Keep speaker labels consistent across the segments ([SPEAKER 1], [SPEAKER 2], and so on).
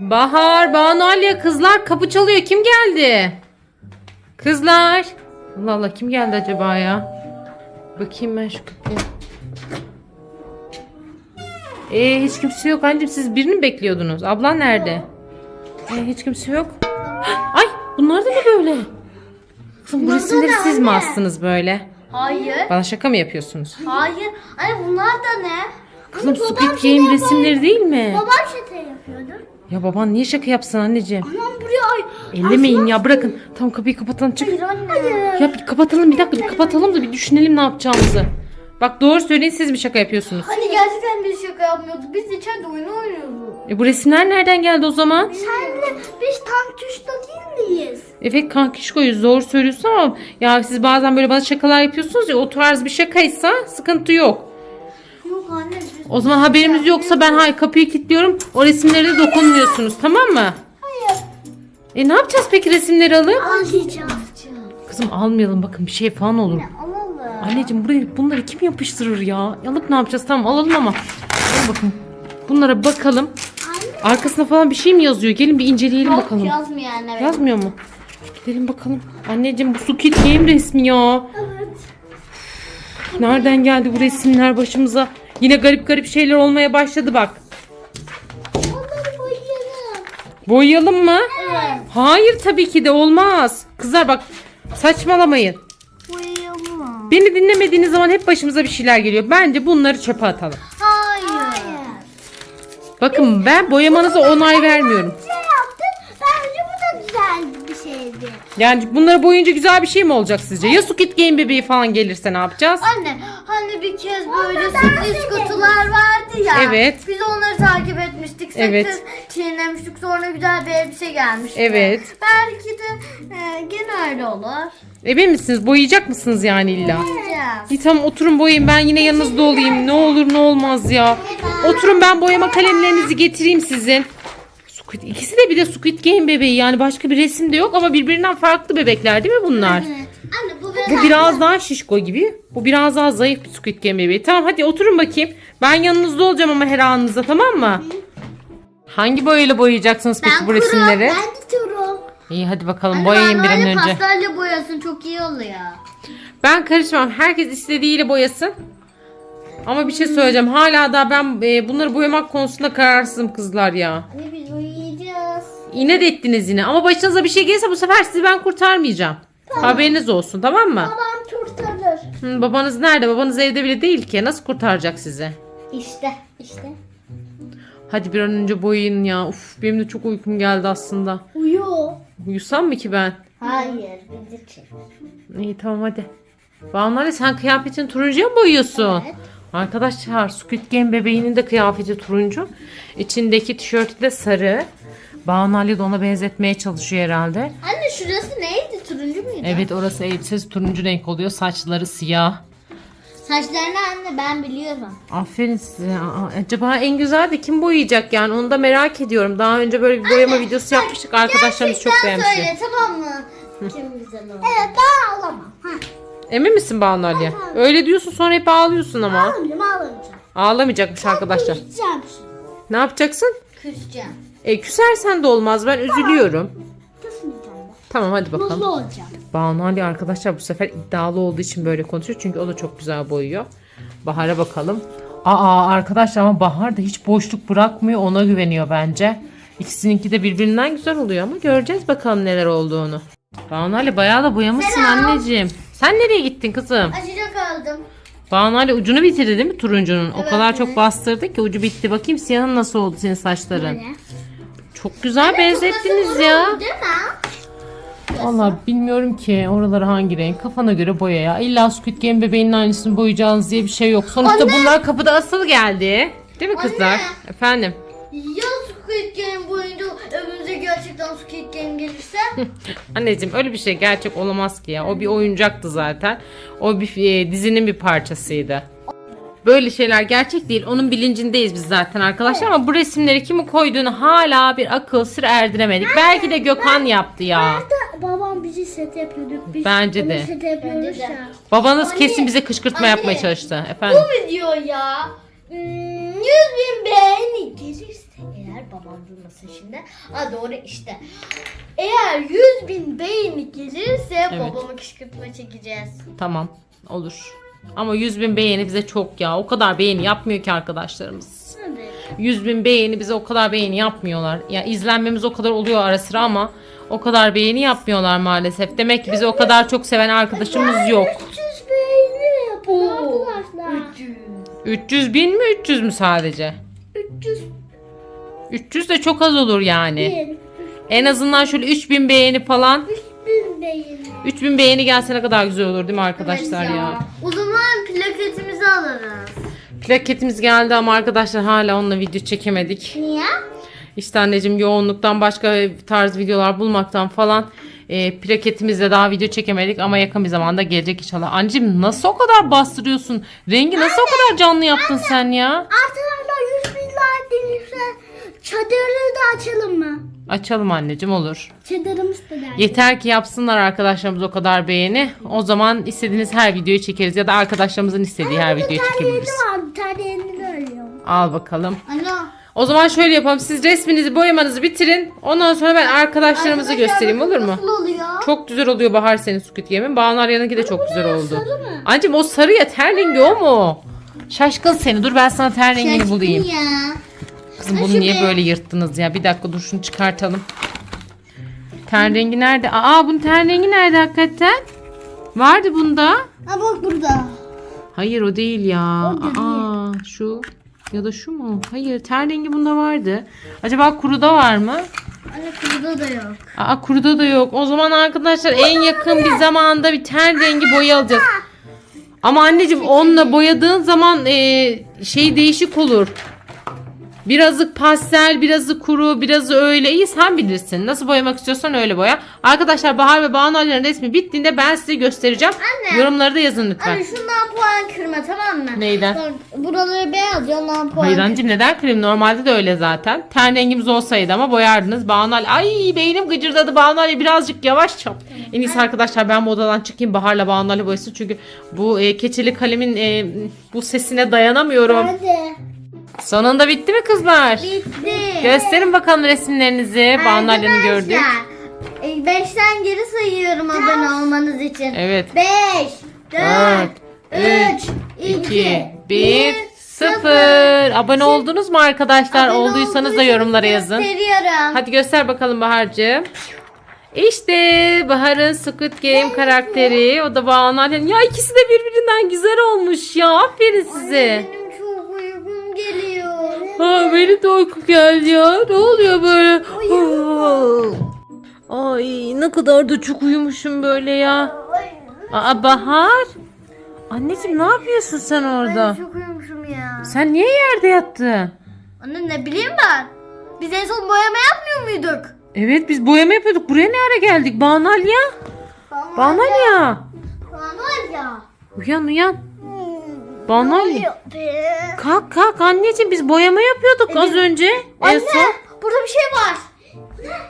[SPEAKER 1] Bahar, Banu Aliye kızlar kapı çalıyor. Kim geldi? Kızlar. Allah Allah kim geldi acaba ya? Bakayım ben şu kapıya. Ee, hiç kimse yok. Anneciğim siz birini mi bekliyordunuz? Ablan nerede? Ee, hiç kimse yok. Ay bunlar da ne böyle? Kızım bu resimleri siz mi astınız böyle?
[SPEAKER 2] Hayır.
[SPEAKER 1] Bana şaka mı yapıyorsunuz?
[SPEAKER 2] Hayır. Anne bunlar da ne?
[SPEAKER 1] Kızım Squid Game resimleri değil mi?
[SPEAKER 2] Babam şete yapıyordu.
[SPEAKER 1] Ya baban niye şaka yapsın anneciğim?
[SPEAKER 2] Anam buraya ay.
[SPEAKER 1] Ellemeyin ya bırakın. Tamam kapıyı kapatalım çık.
[SPEAKER 2] Hayır anne.
[SPEAKER 1] Ya bir kapatalım bir dakika bir kapatalım da bir düşünelim ne yapacağımızı. Bak doğru söyleyin siz mi şaka yapıyorsunuz?
[SPEAKER 2] Hani gerçekten biz şaka yapmıyorduk. Biz içeride oyun oynuyorduk.
[SPEAKER 1] E bu resimler nereden geldi o zaman?
[SPEAKER 2] Senle biz tuşta değil miyiz?
[SPEAKER 1] Evet kankişkoyuz doğru söylüyorsun ama ya siz bazen böyle bana şakalar yapıyorsunuz ya o tarz bir şakaysa sıkıntı yok.
[SPEAKER 2] Yok anne.
[SPEAKER 1] O zaman haberimiz yoksa ben hay kapıyı kilitliyorum o resimlere de dokunmuyorsunuz tamam mı?
[SPEAKER 2] Hayır.
[SPEAKER 1] E ne yapacağız peki resimleri alıp?
[SPEAKER 2] Alacağız.
[SPEAKER 1] Kızım almayalım bakın bir şey falan olur.
[SPEAKER 2] Alalım.
[SPEAKER 1] Anneciğim buraya bunları kim yapıştırır ya? Alıp ne yapacağız? Tamam alalım ama. Gelin bakın. Bunlara bakalım. Arkasına falan bir şey mi yazıyor? Gelin bir inceleyelim
[SPEAKER 2] Yok
[SPEAKER 1] bakalım.
[SPEAKER 2] yazmıyor anne.
[SPEAKER 1] Yazmıyor mu? Gidelim bakalım. Anneciğim bu Squid Game resmi ya.
[SPEAKER 2] Evet.
[SPEAKER 1] Nereden geldi bu resimler başımıza? Yine garip garip şeyler olmaya başladı bak.
[SPEAKER 2] Onları boyayalım.
[SPEAKER 1] Boyayalım mı?
[SPEAKER 2] Evet.
[SPEAKER 1] Hayır tabii ki de olmaz. Kızlar bak saçmalamayın.
[SPEAKER 2] Boyayalım.
[SPEAKER 1] Beni dinlemediğiniz zaman hep başımıza bir şeyler geliyor. Bence bunları çöpe atalım.
[SPEAKER 2] Hayır. Hayır.
[SPEAKER 1] Bakın ben boyamanıza onay vermiyorum.
[SPEAKER 2] Şey yaptın. Bence bu da güzel
[SPEAKER 1] Yani bunları boyunca güzel bir şey mi olacak sizce? Ya Squid Game bebeği falan gelirse ne yapacağız?
[SPEAKER 2] Anne hani bir kez böyle sürpriz kutular vardı ya.
[SPEAKER 1] Evet.
[SPEAKER 2] Biz onları takip etmiştik. Sakız
[SPEAKER 1] Evet.
[SPEAKER 2] çiğnemiştik. Sonra güzel bir elbise gelmişti.
[SPEAKER 1] Evet.
[SPEAKER 2] Belki de e, gene öyle olur.
[SPEAKER 1] Emin misiniz? Boyayacak mısınız yani illa?
[SPEAKER 2] Diyeceğiz.
[SPEAKER 1] İyi tamam oturun boyayın. Ben yine yanınızda olayım. Ne olur ne olmaz ya. Oturun ben boyama kalemlerinizi getireyim sizin. Squid, ikisi de bir de Squid Game bebeği. Yani başka bir resim de yok ama birbirinden farklı bebekler değil mi bunlar?
[SPEAKER 2] Anne bu
[SPEAKER 1] Bu biraz daha şişko gibi. Bu biraz daha zayıf bir Squid Game bebeği. Tamam hadi oturun bakayım. Ben yanınızda olacağım ama her anınızda tamam mı? Hangi boyayla boyayacaksınız peki bu resimleri?
[SPEAKER 2] Ben tutuyorum.
[SPEAKER 1] İyi hadi bakalım boyayın bir an önce.
[SPEAKER 2] Pastelle boyasın çok iyi oluyor.
[SPEAKER 1] Ben karışmam. Herkes istediğiyle boyasın. Ama bir şey söyleyeceğim. Hala da ben e, bunları boyamak konusunda kararsızım kızlar ya.
[SPEAKER 2] Anne biz boyayacağız.
[SPEAKER 1] İnat ettiniz yine. Ama başınıza bir şey gelirse bu sefer sizi ben kurtarmayacağım. Haberiniz olsun tamam mı?
[SPEAKER 2] Babam kurtarır.
[SPEAKER 1] Hı, babanız nerede? Babanız evde bile değil ki. Nasıl kurtaracak sizi?
[SPEAKER 2] İşte. işte.
[SPEAKER 1] Hadi bir an önce boyayın ya. Uf benim de çok uykum geldi aslında.
[SPEAKER 2] Uyu.
[SPEAKER 1] Uyusam mı ki ben?
[SPEAKER 2] Hayır bizi çek.
[SPEAKER 1] İyi tamam hadi. Banu sen kıyafetini turuncuya mı boyuyorsun?
[SPEAKER 2] Evet.
[SPEAKER 1] Arkadaşlar Squid Game bebeğinin de kıyafeti turuncu. İçindeki tişörtü de sarı. Banu Ali de ona benzetmeye çalışıyor herhalde.
[SPEAKER 2] Anne şurası neydi? Turuncu muydu?
[SPEAKER 1] Evet orası elbisesi turuncu renk oluyor. Saçları siyah.
[SPEAKER 2] Saçlarını anne ben biliyorum.
[SPEAKER 1] Aferin size. Aa, acaba en güzel de kim boyayacak yani onu da merak ediyorum. Daha önce böyle bir boyama videosu yapmıştık. Arkadaşlarımız çok beğenmişti.
[SPEAKER 2] söyle tamam mı? Kim güzel olur? Evet daha alamam. Ha.
[SPEAKER 1] Emin misin Banu? Öyle diyorsun sonra hep ağlıyorsun ama.
[SPEAKER 2] Ağlamayacağım ağlamayacağım.
[SPEAKER 1] Ağlamayacakmış arkadaşlar.
[SPEAKER 2] Küseceğim şimdi.
[SPEAKER 1] Ne yapacaksın?
[SPEAKER 2] Küseceğim.
[SPEAKER 1] E küsersen de olmaz. Ben üzülüyorum.
[SPEAKER 2] Küsmeyeceğim ben.
[SPEAKER 1] Tamam hadi bakalım.
[SPEAKER 2] Mutlu olacağım.
[SPEAKER 1] Banu Ali arkadaşlar bu sefer iddialı olduğu için böyle konuşuyor. Çünkü o da çok güzel boyuyor. Bahar'a bakalım. Aa arkadaşlar ama Bahar da hiç boşluk bırakmıyor. Ona güveniyor bence. İkisininki de birbirinden güzel oluyor ama göreceğiz bakalım neler olduğunu. Banu Ali bayağı da boyamışsın anneciğim. Sen nereye gittin kızım?
[SPEAKER 2] Açacak aldım.
[SPEAKER 1] Banu Ali ucunu bitirdi değil mi turuncunun? o
[SPEAKER 2] Evet,
[SPEAKER 1] kadar çok
[SPEAKER 2] evet.
[SPEAKER 1] bastırdı ki ucu bitti. Bakayım siyahın nasıl oldu senin saçların?
[SPEAKER 2] Böyle.
[SPEAKER 1] Çok güzel benzettiniz ya.
[SPEAKER 2] Değil mi?
[SPEAKER 1] Valla bilmiyorum ki oraları hangi renk. Kafana göre boya ya. İlla Squid Game bebeğinin aynısını boyayacağınız diye bir şey yok. Sonuçta
[SPEAKER 2] Anne!
[SPEAKER 1] bunlar kapıda asılı geldi. Değil mi kızlar?
[SPEAKER 2] Anne!
[SPEAKER 1] Efendim.
[SPEAKER 2] Ya Squid Game boyunca evimize gerçekten Squid Game gelirse?
[SPEAKER 1] Anneciğim öyle bir şey gerçek olamaz ki ya. O bir oyuncaktı zaten. O bir e, dizinin bir parçasıydı. Böyle şeyler gerçek değil. Onun bilincindeyiz biz zaten arkadaşlar. Ama bu resimleri kimi koyduğunu hala bir akıl sır erdiremedik. Belki de Gökhan yaptı ya.
[SPEAKER 2] Babam bizi set yapıyorduk. Biz
[SPEAKER 1] Bence
[SPEAKER 2] onu
[SPEAKER 1] de.
[SPEAKER 2] set yapıyoruz ya.
[SPEAKER 1] Babanız
[SPEAKER 2] Anne,
[SPEAKER 1] kesin bize kışkırtma
[SPEAKER 2] anne.
[SPEAKER 1] yapmaya çalıştı. Efendim.
[SPEAKER 2] Bu video ya. hmm, 100 bin beğeni gelirse eğer babam duymasın şimdi. Ha doğru işte. Eğer 100 bin beğeni gelirse
[SPEAKER 1] Evet.
[SPEAKER 2] babama kışkırtma çekeceğiz.
[SPEAKER 1] Tamam olur. Ama 100 bin beğeni bize çok ya. O kadar beğeni yapmıyor ki arkadaşlarımız.
[SPEAKER 2] Hadi.
[SPEAKER 1] 100 bin beğeni bize o kadar beğeni yapmıyorlar. Ya izlenmemiz o kadar oluyor ara sıra ama o kadar beğeni yapmıyorlar maalesef. Demek ki bizi o kadar çok seven arkadaşımız yok.
[SPEAKER 2] 300 beğeni yapın arkadaşlar. 300.
[SPEAKER 1] 300 bin mi 300 mü sadece?
[SPEAKER 2] 300
[SPEAKER 1] 300 de çok az olur yani.
[SPEAKER 2] bin.
[SPEAKER 1] En azından şöyle 3000 beğeni falan.
[SPEAKER 2] 3000 beğeni.
[SPEAKER 1] 3000 beğeni gelse ne kadar güzel olur değil mi arkadaşlar
[SPEAKER 2] Evet
[SPEAKER 1] ya?
[SPEAKER 2] O zaman plaketimizi alırız.
[SPEAKER 1] Plaketimiz geldi ama arkadaşlar hala onunla video çekemedik.
[SPEAKER 2] Niye?
[SPEAKER 1] İşte anneciğim yoğunluktan başka tarz videolar bulmaktan falan e, plaketimizle daha video çekemedik ama yakın bir zamanda gelecek inşallah. Anneciğim nasıl o kadar bastırıyorsun? Rengi nasıl o kadar canlı yaptın sen ya?
[SPEAKER 2] Arkadaşlar 100 bin like çadırı da açalım mı?
[SPEAKER 1] Açalım anneciğim olur.
[SPEAKER 2] Çadırımız da der.
[SPEAKER 1] Yeter ki yapsınlar arkadaşlarımız o kadar beğeni. O zaman istediğiniz her videoyu çekeriz ya da arkadaşlarımızın istediği her videoyu çekebiliriz.
[SPEAKER 2] var bir tane yeni ölüyor.
[SPEAKER 1] Al bakalım.
[SPEAKER 2] Ana.
[SPEAKER 1] O zaman şöyle yapalım. Siz resminizi boyamanızı bitirin. Ondan sonra ben arkadaşlarımızı göstereyim olur mu?
[SPEAKER 2] Nasıl oluyor?
[SPEAKER 1] Çok güzel oluyor Bahar senin Squid Game'in. Banu Arya'nınki de çok güzel oldu.
[SPEAKER 2] sarı mı?
[SPEAKER 1] Anneciğim o sarı ya ten rengi o mu? Şaşkın seni. Dur ben sana ten rengini bulayım.
[SPEAKER 2] Ya.
[SPEAKER 1] Kızım bunu niye böyle yırttınız ya? Bir dakika dur şunu çıkartalım. Ten rengi nerede? Aa bunun ten rengi nerede hakikaten? Vardı bunda.
[SPEAKER 2] Ha bak burada.
[SPEAKER 1] Hayır o değil ya.
[SPEAKER 2] O değil.
[SPEAKER 1] Aa şu ya da şu mu? Hayır ten rengi bunda vardı. Acaba kuruda var mı?
[SPEAKER 2] Anne burada da yok.
[SPEAKER 1] Aa kuruda da yok. O zaman arkadaşlar en yakın bir zamanda bir ten rengi boya alacağız. Ama anneciğim onunla boyadığın zaman e, şey değişik olur. Birazı pastel, birazı kuru, birazı öyle. İyi sen bilirsin. Nasıl boyamak istiyorsan öyle boya. Arkadaşlar Bahar ve Banu Ali'nin resmi bittiğinde ben size göstereceğim.
[SPEAKER 2] Anne.
[SPEAKER 1] Yorumları da yazın lütfen.
[SPEAKER 2] Anne şundan puan kırma tamam mı?
[SPEAKER 1] Neyden?
[SPEAKER 2] Bak, Buraları beyaz ya ondan puan
[SPEAKER 1] Hayır anneciğim neden kırayım? Normalde de öyle zaten. Ten rengimiz olsaydı ama boyardınız. Banu Ali. Ay beynim gıcırdadı. Banu Ali birazcık yavaş çap. En iyisi arkadaşlar ben bu odadan çıkayım. Bahar'la Banu Ali boyasın. Çünkü bu e, keçeli kalemin e, bu sesine dayanamıyorum.
[SPEAKER 2] Hadi.
[SPEAKER 1] Sonunda bitti mi kızlar?
[SPEAKER 2] Bitti.
[SPEAKER 1] Gösterin bakalım resimlerinizi. Banu Ali'ni gördük.
[SPEAKER 2] Arkadaşlar, e, Beşten geri sayıyorum abone olmanız için.
[SPEAKER 1] Evet.
[SPEAKER 2] Beş, dört,
[SPEAKER 1] 4,
[SPEAKER 2] üç,
[SPEAKER 1] 3,
[SPEAKER 2] iki,
[SPEAKER 1] 2, 1,
[SPEAKER 2] bir,
[SPEAKER 1] 0. Abone oldunuz mu arkadaşlar?
[SPEAKER 2] Abone
[SPEAKER 1] Olduysanız da yorumlara yazın.
[SPEAKER 2] Gösteriyorum.
[SPEAKER 1] Hadi göster bakalım Bahar'cığım. İşte Bahar'ın Squid Game karakteri. O da Banu Alyan. Ya ikisi de birbirinden güzel olmuş ya. Aferin size.
[SPEAKER 2] Benim çok uykum geliyor.
[SPEAKER 1] Ha, benim de uyku geldi ya. Ne oluyor böyle? Ay ne kadar da çok uyumuşum böyle ya. Aa Bahar. Anneciğim ne yapıyorsun sen orada?
[SPEAKER 2] Ben çok uyumuşum ya.
[SPEAKER 1] Sen niye yerde yattın?
[SPEAKER 2] Anne ne bileyim ben. Biz en son boyama yapmıyor muyduk?
[SPEAKER 1] Evet biz boyama yapıyorduk. Buraya ne ara geldik? Banu Alya. Banu Alya.
[SPEAKER 2] Bana ya.
[SPEAKER 1] Uyan uyan.
[SPEAKER 2] Be.
[SPEAKER 1] Kalk kalk anneciğim biz boyama yapıyorduk az önce.
[SPEAKER 2] Anne
[SPEAKER 1] son.
[SPEAKER 2] burada bir şey var.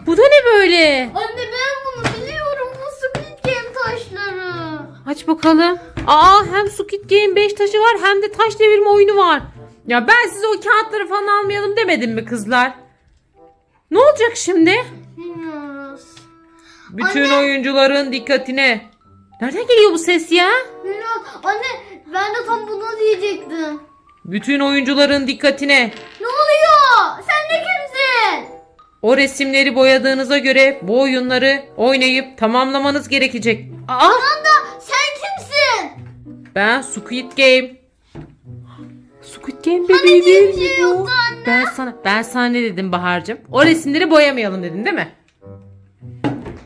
[SPEAKER 1] Bu da ne böyle?
[SPEAKER 2] Anne ben bunu biliyorum. Bu Squid Game taşları.
[SPEAKER 1] Aç bakalım. Aa hem Squid Game 5 taşı var hem de taş devirme oyunu var. Ya ben size o kağıtları falan almayalım demedim mi kızlar? Ne olacak şimdi?
[SPEAKER 2] Bilmiyoruz.
[SPEAKER 1] Bütün oyuncuların dikkatine. Nereden geliyor bu ses ya?
[SPEAKER 2] Bilmiyoruz. Anne ben de tam bunu diyecektim.
[SPEAKER 1] Bütün oyuncuların dikkatine.
[SPEAKER 2] Ne oluyor? Sen de kimsin?
[SPEAKER 1] O resimleri boyadığınıza göre bu oyunları oynayıp tamamlamanız gerekecek. Aa,
[SPEAKER 2] Tamam da sen kimsin?
[SPEAKER 1] ben Squid Game. Squid Game bebeği değil mi
[SPEAKER 2] kimse
[SPEAKER 1] bu?
[SPEAKER 2] yoktu anne.
[SPEAKER 1] Ben sana ben sana ne dedim Bahar'cığım? O resimleri boyamayalım dedin değil mi?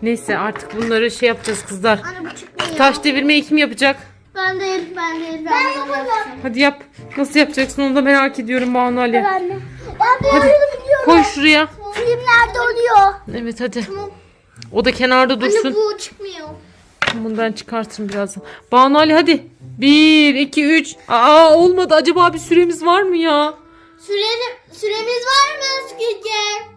[SPEAKER 1] Neyse artık bunları şey yapacağız kızlar.
[SPEAKER 2] Anne bu çıkmıyor.
[SPEAKER 1] Taş devirmeyi kim yapacak?
[SPEAKER 2] Ben değil, ben değil. Ben, ben yaparım.
[SPEAKER 1] Hadi yap. Nasıl yapacaksın onu da merak ediyorum Banu Ali.
[SPEAKER 2] Anne. Ben de
[SPEAKER 1] Hadi. Koy şuraya.
[SPEAKER 2] Filmlerde oluyor.
[SPEAKER 1] Evet hadi. O da kenarda dursun.
[SPEAKER 2] Anne bu çıkmıyor.
[SPEAKER 1] Bunu ben çıkartırım birazdan. Banu Ali hadi. 1, 2, 3. Aa olmadı. Acaba bir süremiz var mı ya?
[SPEAKER 2] Süreni, süremiz var mı Squid Game?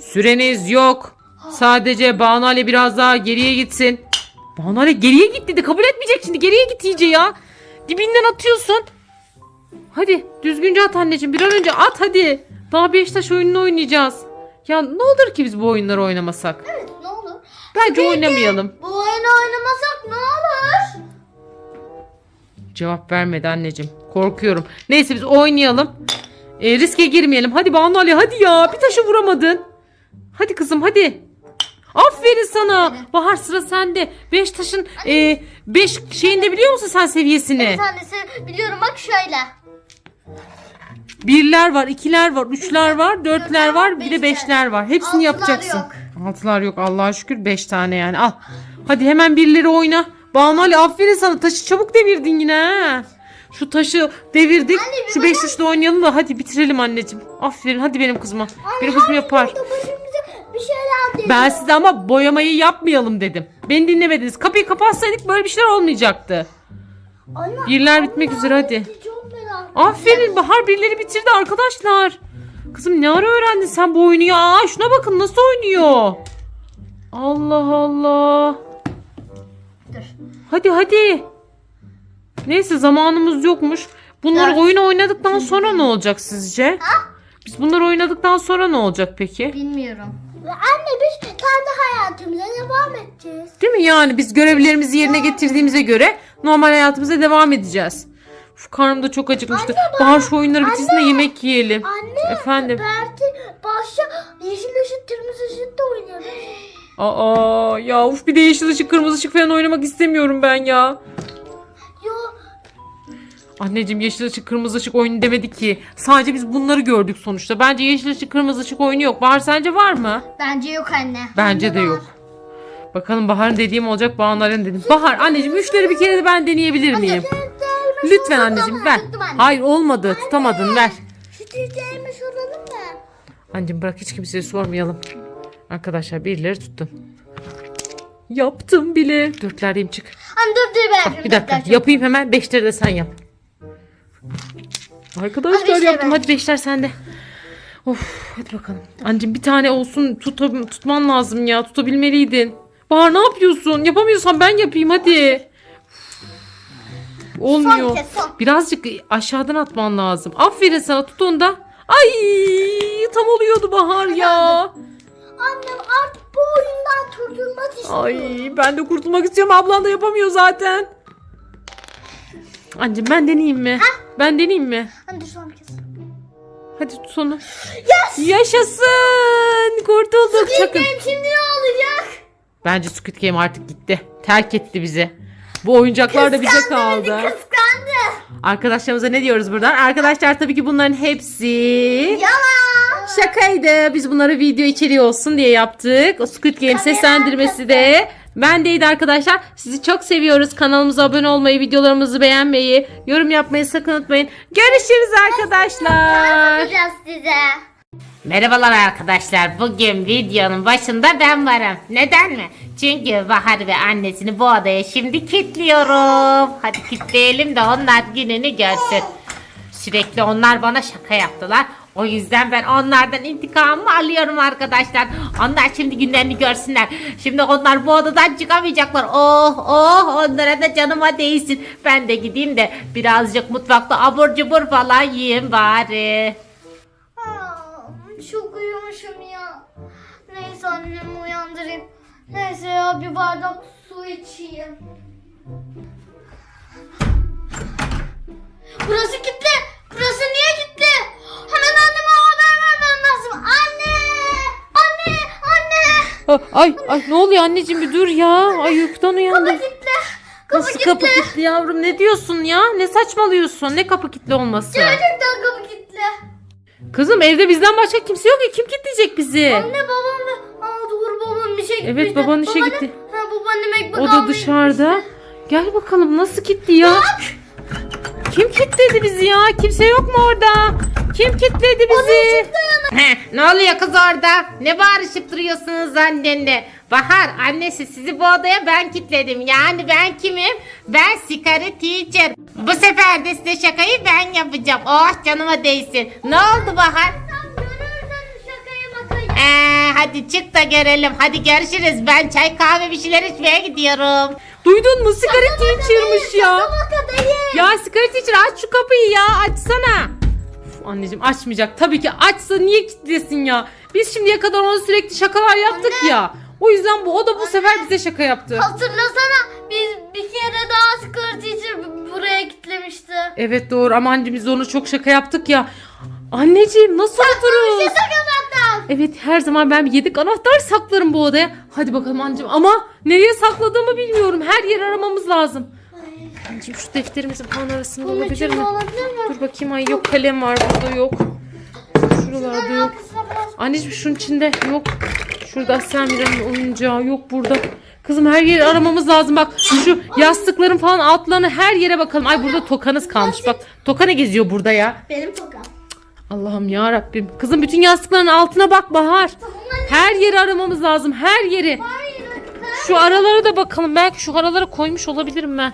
[SPEAKER 1] Süreniz yok. Sadece Banu Ali biraz daha geriye gitsin. Banu Ali geriye git dedi. Kabul etmeyecek şimdi. Geriye git iyice ya. Dibinden atıyorsun. Hadi düzgünce at anneciğim. Bir an önce at hadi. Daha Beşiktaş oyununu oynayacağız. Ya ne olur ki biz bu oyunları oynamasak?
[SPEAKER 2] Evet ne olur?
[SPEAKER 1] Bence
[SPEAKER 2] Peki,
[SPEAKER 1] oynamayalım.
[SPEAKER 2] Bu oyunu oynamasak ne olur?
[SPEAKER 1] Cevap vermedi anneciğim. Korkuyorum. Neyse biz oynayalım. E, riske girmeyelim. Hadi Banu Ali hadi ya. Bir taşı vuramadın. Hadi kızım hadi. Aferin sana. Bahar sıra sende. Beş taşın e, beş şeyinde biliyor musun sen seviyesini?
[SPEAKER 2] Bir tanesi biliyorum bak şöyle.
[SPEAKER 1] Birler var, ikiler var, üçler var, dörtler var, bir de
[SPEAKER 2] beşler.
[SPEAKER 1] var. Hepsini
[SPEAKER 2] Altılar
[SPEAKER 1] yapacaksın.
[SPEAKER 2] yok.
[SPEAKER 1] Altılar yok Allah'a şükür. Beş tane yani. Al. Hadi hemen birleri oyna. Banu Ali aferin sana. Taşı çabuk devirdin yine ha. Şu taşı devirdik.
[SPEAKER 2] bir
[SPEAKER 1] Şu beş taşla oynayalım da hadi bitirelim anneciğim. Aferin hadi benim kızıma. Benim kızım yapar.
[SPEAKER 2] Burada başımıza bir şeyler geliyor.
[SPEAKER 1] Ben size ama boyamayı yapmayalım dedim. Beni dinlemediniz. Kapıyı kapatsaydık böyle bir şeyler olmayacaktı.
[SPEAKER 2] Anne,
[SPEAKER 1] Birler bitmek üzere hadi.
[SPEAKER 2] Çok merak
[SPEAKER 1] Aferin Bahar birileri bitirdi arkadaşlar. Kızım ne ara öğrendin sen bu oyunu ya? Aa, şuna bakın nasıl oynuyor. Allah Allah.
[SPEAKER 2] Dur.
[SPEAKER 1] Hadi hadi. Neyse zamanımız yokmuş. Bunları
[SPEAKER 2] Dört.
[SPEAKER 1] oyun oynadıktan sonra ne olacak sizce? Biz bunları oynadıktan sonra ne olacak peki?
[SPEAKER 2] Bilmiyorum. Anne biz kendi hayatımıza devam edeceğiz.
[SPEAKER 1] Değil mi yani biz görevlerimizi yerine getirdiğimize göre normal hayatımıza devam edeceğiz. Uf, karnım da çok acıkmıştı. Bahar şu oyunları bitirsin de yemek yiyelim.
[SPEAKER 2] Anne.
[SPEAKER 1] Efendim.
[SPEAKER 2] Berti başta yeşil ışık kırmızı ışık da oynuyor.
[SPEAKER 1] Aa ya uf bir de yeşil ışık kırmızı ışık falan oynamak istemiyorum ben ya. Anneciğim yeşil ışık kırmızı ışık oyunu demedik ki. Sadece biz bunları gördük sonuçta. Bence yeşil ışık kırmızı ışık oyunu yok. Bahar sence var mı?
[SPEAKER 2] bence yok anne.
[SPEAKER 1] Bence de yok. Bakalım Bahar'ın dediğim olacak Bahar'ın dedim. Bahar anneciğim üçleri bir kere de ben deneyebilir miyim? Lütfen anneciğim ver. Hayır olmadı tutamadın ver.
[SPEAKER 2] Tüylerimi soralım mı?
[SPEAKER 1] Anneciğim bırak hiç kimseye sormayalım. Arkadaşlar birileri tuttum. Yaptım bile. Dörtlerdeyim çık.
[SPEAKER 2] Anne dur dur ben.
[SPEAKER 1] Bir dakika yapayım hemen. Beşleri de sen yap. Arkadaşlar
[SPEAKER 2] beşleri
[SPEAKER 1] yaptım.
[SPEAKER 2] ben.
[SPEAKER 1] Hadi beşler sende. Of hadi bakalım. Anneciğim bir tane olsun tuta- tutman lazım ya. Tutabilmeliydin. Bahar ne yapıyorsun? Yapamıyorsan ben yapayım hadi. Olmuyor.
[SPEAKER 2] Son kez, son.
[SPEAKER 1] Birazcık aşağıdan atman lazım. Aferin sana tut onu da. Ay tam oluyordu Bahar ya.
[SPEAKER 2] Annem artık bu oyundan kurtulmak istiyor.
[SPEAKER 1] Ay ben de kurtulmak istiyorum. Ablan da yapamıyor zaten. Anneciğim ben deneyeyim mi? Ben deneyeyim mi?
[SPEAKER 2] Dur son kez.
[SPEAKER 1] Hadi tut onu.
[SPEAKER 2] Yes!
[SPEAKER 1] Yaşasın. Kurtulduk. Çakın.
[SPEAKER 2] Benim şimdi ne olacak?
[SPEAKER 1] Bence Squid Game artık gitti. Terk etti bizi. Bu oyuncaklar da bize
[SPEAKER 2] Kıskandı bizi,
[SPEAKER 1] kaldı.
[SPEAKER 2] Kıskandı.
[SPEAKER 1] Arkadaşlarımıza ne diyoruz buradan? Arkadaşlar tabii ki bunların hepsi
[SPEAKER 2] Yalan.
[SPEAKER 1] şakaydı. Biz bunları video içeriği olsun diye yaptık. O Squid Game seslendirmesi de bendeydi arkadaşlar. Sizi çok seviyoruz. Kanalımıza abone olmayı, videolarımızı beğenmeyi, yorum yapmayı sakın unutmayın. Görüşürüz arkadaşlar.
[SPEAKER 2] Yapacağız size.
[SPEAKER 1] Merhabalar arkadaşlar. Bugün videonun başında ben varım. Neden mi? Çünkü Bahar ve annesini bu odaya şimdi kilitliyorum. Hadi kilitleyelim de onlar gününü görsün. Sürekli onlar bana şaka yaptılar. O yüzden ben onlardan intikamımı alıyorum arkadaşlar. Onlar şimdi günlerini görsünler. Şimdi onlar bu odadan çıkamayacaklar. Oh oh onlara da canıma değsin. Ben de gideyim de birazcık mutfakta abur cubur falan yiyeyim bari.
[SPEAKER 2] Çok uyumuşum ya. Neyse annemi uyandırayım. Neyse ya bir bardak su içeyim. Burası kilitli. Burası niye kilitli? Anne! Anne! Anne!
[SPEAKER 1] Ay ay ne oluyor anneciğim bir dur ya. Ay uykudan uyandım.
[SPEAKER 2] Kapı kilitli. Kapı
[SPEAKER 1] Nasıl
[SPEAKER 2] kilitli.
[SPEAKER 1] kapı kilitli yavrum ne diyorsun ya? Ne saçmalıyorsun? Ne kapı kilitli olması?
[SPEAKER 2] Gerçekten kapı kilitli.
[SPEAKER 1] Kızım evde bizden başka kimse yok ya. Kim kilitleyecek bizi?
[SPEAKER 2] Anne babam ve... Aa doğru babam işe gitmişti.
[SPEAKER 1] Evet, baban işe
[SPEAKER 2] Babaannem-
[SPEAKER 1] gitti.
[SPEAKER 2] Ha babaannem ekmek
[SPEAKER 1] O da
[SPEAKER 2] almaya
[SPEAKER 1] dışarıda. Gel bakalım nasıl kilitli ya? Kim kilitledi bizi ya? Kimse yok mu orada? Kim kilitledi bizi? ne oluyor kız orada? Ne bağırışıp duruyorsunuz annenle? Bahar annesi sizi bu odaya ben kilitledim. Yani ben kimim? Ben Sikari Teacher. Bu sefer de size şakayı ben yapacağım. Oh canıma değsin. Ne oldu Bahar? Ee, hadi çık da görelim. Hadi görüşürüz. Ben çay kahve bir şeyler içmeye gidiyorum. Duydun mu? Sigara teacher'mış ya. Ya sigara teacher aç şu kapıyı ya. Açsana. Anneciğim açmayacak. Tabii ki açsa niye kilitlesin ya? Biz şimdiye kadar ona sürekli şakalar yaptık ya. O yüzden bu o da bu sefer bize şaka yaptı.
[SPEAKER 2] Hatırlasana biz bir kere daha Skirt Teacher buraya kitlemişti.
[SPEAKER 1] Evet doğru ama anneciğim biz ona çok şaka yaptık ya. Anneciğim nasıl otururuz?
[SPEAKER 2] Sakın
[SPEAKER 1] Evet her zaman ben bir yedek anahtar saklarım bu odaya. Hadi bakalım anneciğim ama nereye sakladığımı bilmiyorum. Her yer aramamız lazımAnneciğim şu defterimizin falan arasında
[SPEAKER 2] Bunun
[SPEAKER 1] olabilir mi?
[SPEAKER 2] olabilir mi?
[SPEAKER 1] Dur bakayım ay yok kalem var burada yok. Şuralarda yok. Anneciğim şunun içinde yok. Şurada Aslan Mira'nın oyuncağı yok burada. Kızım her yeri aramamız lazım bak. Şu yastıkların falan altlarını her yere bakalım. Ay burada tokanız kalmış bak. Toka ne geziyor burada ya?
[SPEAKER 2] Benim tokam.
[SPEAKER 1] Allah'ım ya Rabbim. Kızım bütün yastıkların altına bak Bahar. Her yeri aramamız lazım. Her yeri. Şu aralara da bakalım. Belki şu aralara koymuş olabilirim ben.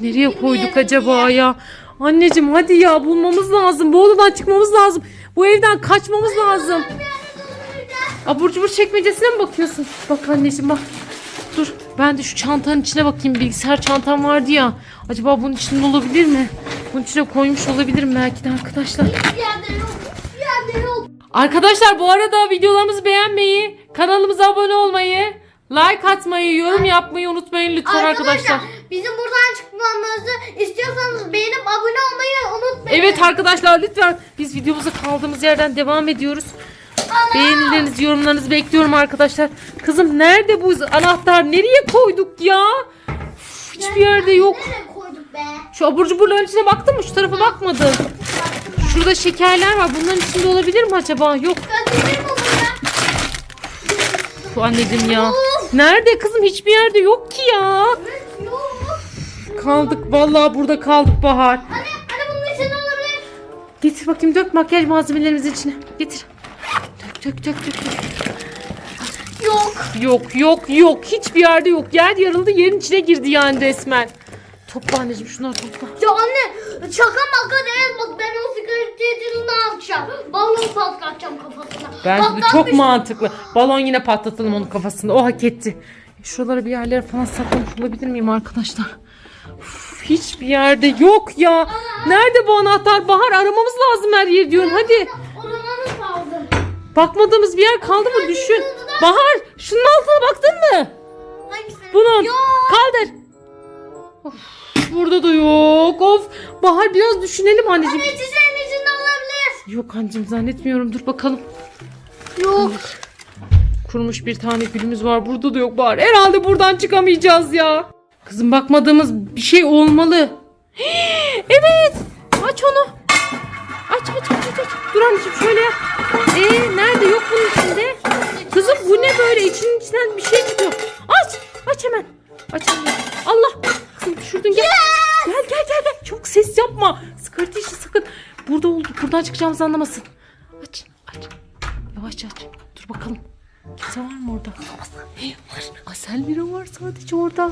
[SPEAKER 1] Nereye koyduk acaba ya? Anneciğim hadi ya bulmamız lazım. Bu odadan çıkmamız lazım. Bu evden kaçmamız lazım. Abur cubur çekmecesine mi bakıyorsun? Bak anneciğim bak. Dur ben de şu çantanın içine bakayım. Bilgisayar çantam vardı ya. Acaba bunun içinde olabilir mi? Bunun içine koymuş olabilirim belki de arkadaşlar.
[SPEAKER 2] Bir yerde yok. Bir yerde yok.
[SPEAKER 1] Arkadaşlar bu arada videolarımızı beğenmeyi, kanalımıza abone olmayı, like atmayı, yorum yapmayı unutmayın lütfen arkadaşlar.
[SPEAKER 2] bizim buradan çıkmamızı istiyorsanız beğenip abone olmayı unutmayın.
[SPEAKER 1] Evet arkadaşlar lütfen biz videomuza kaldığımız yerden devam ediyoruz. Beğenilerinizi, yorumlarınızı bekliyorum arkadaşlar. Kızım nerede bu anahtar? Nereye koyduk ya? Üf, Hiçbir yerde yok.
[SPEAKER 2] Nereye koyduk be?
[SPEAKER 1] Şu abur cuburların içine baktın mı? Şu tarafa bakmadın. Şurada şekerler var. Bunların içinde olabilir mi acaba? Yok.
[SPEAKER 2] Kaçırır mı
[SPEAKER 1] Bu anneciğim ya. Nerede kızım? Hiçbir yerde yok ki ya.
[SPEAKER 2] Evet yok.
[SPEAKER 1] Kaldık. Vallahi burada kaldık Bahar.
[SPEAKER 2] Hani, hani bunun içinde olabilir.
[SPEAKER 1] Getir bakayım dök makyaj malzemelerimizin içine. Getir. Dök dök dök dök. dök.
[SPEAKER 2] Yok.
[SPEAKER 1] Yok yok yok. Hiçbir yerde yok. Yer yarıldı yerin içine girdi yani resmen. Topla anneciğim şunları topla.
[SPEAKER 2] Ya anne şaka maka değil bak ben o sigaretini ne yapacağım? Balon patlatacağım kafasına.
[SPEAKER 1] Bence de çok
[SPEAKER 2] Patlatmış.
[SPEAKER 1] mantıklı. Balon yine patlatalım onun kafasında. O hak etti. Şuralara bir yerlere falan saklamış olabilir miyim arkadaşlar? Uf, hiçbir yerde yok ya. Nerede bu anahtar? Bahar aramamız lazım her yer diyorum. Hadi.
[SPEAKER 2] Oranı kaldı.
[SPEAKER 1] Bakmadığımız bir yer kaldı mı? Düşün. Bahar şunun altına baktın mı?
[SPEAKER 2] Hangisini?
[SPEAKER 1] Bunun.
[SPEAKER 2] Yok.
[SPEAKER 1] Kaldır. Of, burada da yok. Of. Bahar biraz düşünelim anneciğim.
[SPEAKER 2] Anne çiçeğin içinde olabilir.
[SPEAKER 1] Yok anneciğim zannetmiyorum. Dur bakalım.
[SPEAKER 2] Yok.
[SPEAKER 1] Kurumuş bir tane gülümüz var. Burada da yok Bahar. Herhalde buradan çıkamayacağız ya. Kızım bakmadığımız bir şey olmalı. evet. Aç onu. Aç aç aç aç. aç. Dur anneciğim şöyle yap. Ee, nerede yok bunun içinde? Kızım bu ne böyle? İçinin içinden bir şey çıkıyor. Aç. Aç hemen. Aç hemen. Allah. Kızım düşürdün gel. Gel gel gel gel. Çok ses yapma. Sıkıntı işi sakın. Burada oldu. Buradan çıkacağımızı anlamasın. Aç aç. Yavaşça aç. Dur bakalım. Kimse var mı orada? Var. Asel Mira var sadece orada.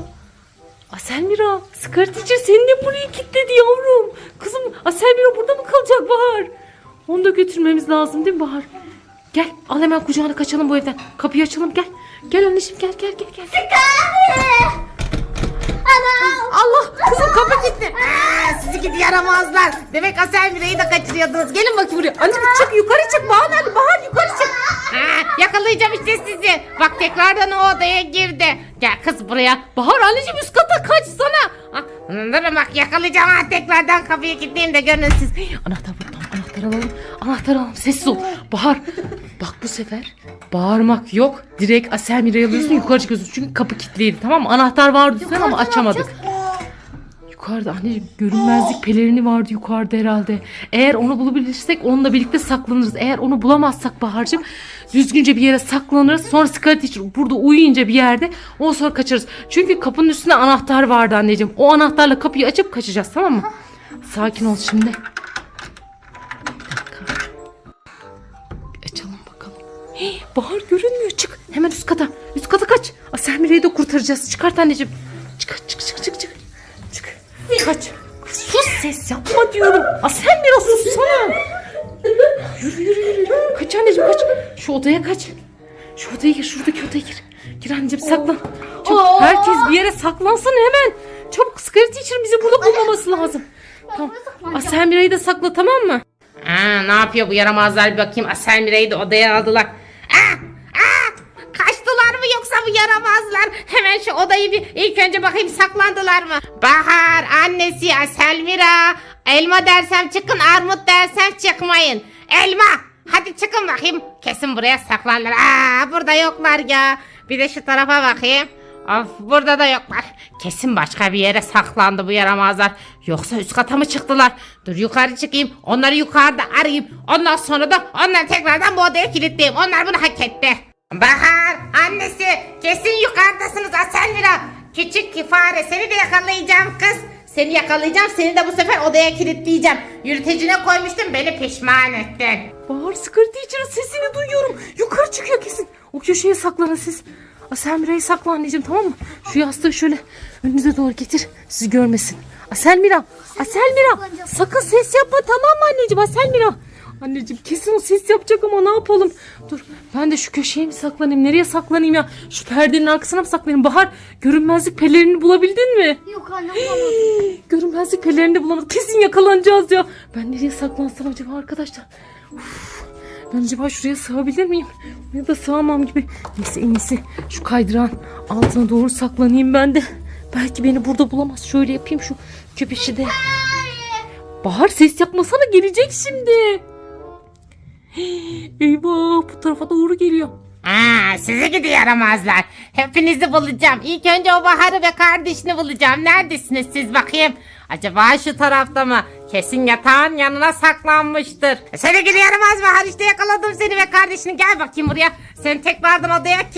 [SPEAKER 1] Asel Mira. Sıkar teacher seni de buraya kilitledi yavrum. Kızım Asel Mira burada mı kalacak Bahar? Onu da götürmemiz lazım değil mi Bahar? Gel al hemen kucağına kaçalım bu evden. Kapıyı açalım gel. Gel anneciğim gel gel gel. gel. Allah kızım kapı kilitli.
[SPEAKER 3] Sizi gidi yaramazlar. Demek Asel Mira'yı da kaçırıyordunuz. Gelin bakayım buraya.
[SPEAKER 1] Anneciğim çık yukarı çık. Bahar nerede? Bahar yukarı çık.
[SPEAKER 3] Ha, yakalayacağım işte sizi. Bak tekrardan o odaya girdi. Gel kız buraya.
[SPEAKER 1] Bahar anneciğim üst kata kaçsana.
[SPEAKER 3] Ha, Durun bak yakalayacağım ha tekrardan kapıyı kilitleyeyim de görün siz.
[SPEAKER 1] Anahtar burada. Anahtar alalım. Anahtar alalım. Sessiz ol. Bahar. Bak bu sefer bağırmak yok. Direkt Asel Mira'yı alıyorsun yukarı çıkıyorsun. Çünkü kapı kilitliydi tamam mı? Anahtar vardı sen ama açamadık. Yukarıda anneciğim görünmezlik pelerini vardı yukarıda herhalde. Eğer onu bulabilirsek onunla birlikte saklanırız. Eğer onu bulamazsak Bahar'cığım düzgünce bir yere saklanırız. Sonra Scarlet Teacher burada uyuyunca bir yerde ondan sonra kaçarız. Çünkü kapının üstünde anahtar vardı anneciğim. O anahtarla kapıyı açıp kaçacağız tamam mı? Sakin ol şimdi. Hey, Bahar görünmüyor. Çık. Hemen üst kata. Üst kata kaç. Asel Mire'yi de kurtaracağız. Çıkart anneciğim. Çık çık çık çık çık. Çık. Kaç. Sus ses yapma diyorum. Asel Mira sussana. Yürü yürü yürü. Kaç anneciğim kaç. Şu odaya kaç. Şu odaya gir. Şuradaki odaya gir. Gir anneciğim saklan. Çabuk. Herkes bir yere saklansın hemen. Çabuk Scarlet Teacher bizi burada bulmaması lazım. Tamam. Asel Mira'yı da sakla tamam mı? Aa, ne yapıyor bu yaramazlar bir bakayım. Asel Mira'yı da odaya aldılar. Kaçtılar mı yoksa bu yaramazlar? Hemen şu odayı bir ilk önce bakayım saklandılar mı? Bahar, annesi, Asel Mira. Elma dersem çıkın, armut dersem çıkmayın. Elma, hadi çıkın bakayım. Kesin buraya saklanırlar. Aa, burada yoklar ya. Bir de şu tarafa bakayım. Of burada da yoklar. Kesin başka bir yere saklandı bu yaramazlar. Yoksa üst kata mı çıktılar? Dur yukarı çıkayım. Onları yukarıda arayayım. Ondan sonra da onları tekrardan bu odaya kilitleyeyim. Onlar bunu hak etti. Bahar annesi kesin yukarıdasınız Aselmira. Küçük fare seni de yakalayacağım kız. Seni yakalayacağım seni de bu sefer odaya kilitleyeceğim. Yürütecine koymuştum beni pişman ettin.
[SPEAKER 2] Bahar Scary Teacher'ın sesini duyuyorum. Yukarı çıkıyor kesin. O köşeye saklanın siz. Asel Mira'yı sakla anneciğim tamam mı? Şu yastığı şöyle önünüze doğru getir. Sizi görmesin. Asel Mira. Asel Mira. Sakın ses yapma tamam mı anneciğim? Asel Mira. Anneciğim kesin o ses yapacak ama ne yapalım? Dur ben de şu köşeye mi saklanayım? Nereye saklanayım ya? Şu perdenin arkasına mı saklanayım? Bahar görünmezlik pelerini bulabildin mi?
[SPEAKER 4] Yok anne bulamadım.
[SPEAKER 2] Görünmezlik pelerini de bulamadık. Kesin yakalanacağız ya. Ben nereye saklansam acaba arkadaşlar? Uf, ben acaba şuraya sığabilir miyim? Ya da sığamam gibi. Neyse en iyisi şu kaydıran altına doğru saklanayım ben de. Belki beni burada bulamaz. Şöyle yapayım şu köpeşi de. Bahar ses yapmasana gelecek şimdi. Eyvah bu tarafa doğru geliyor.
[SPEAKER 1] Aa, sizi gidi yaramazlar. Hepinizi bulacağım. İlk önce o Bahar'ı ve kardeşini bulacağım. Neredesiniz siz bakayım? Acaba şu tarafta mı? Kesin yatağın yanına saklanmıştır. Seni gidi yaramaz Bahar işte yakaladım seni ve kardeşini. Gel bakayım buraya. Sen tekrardan odaya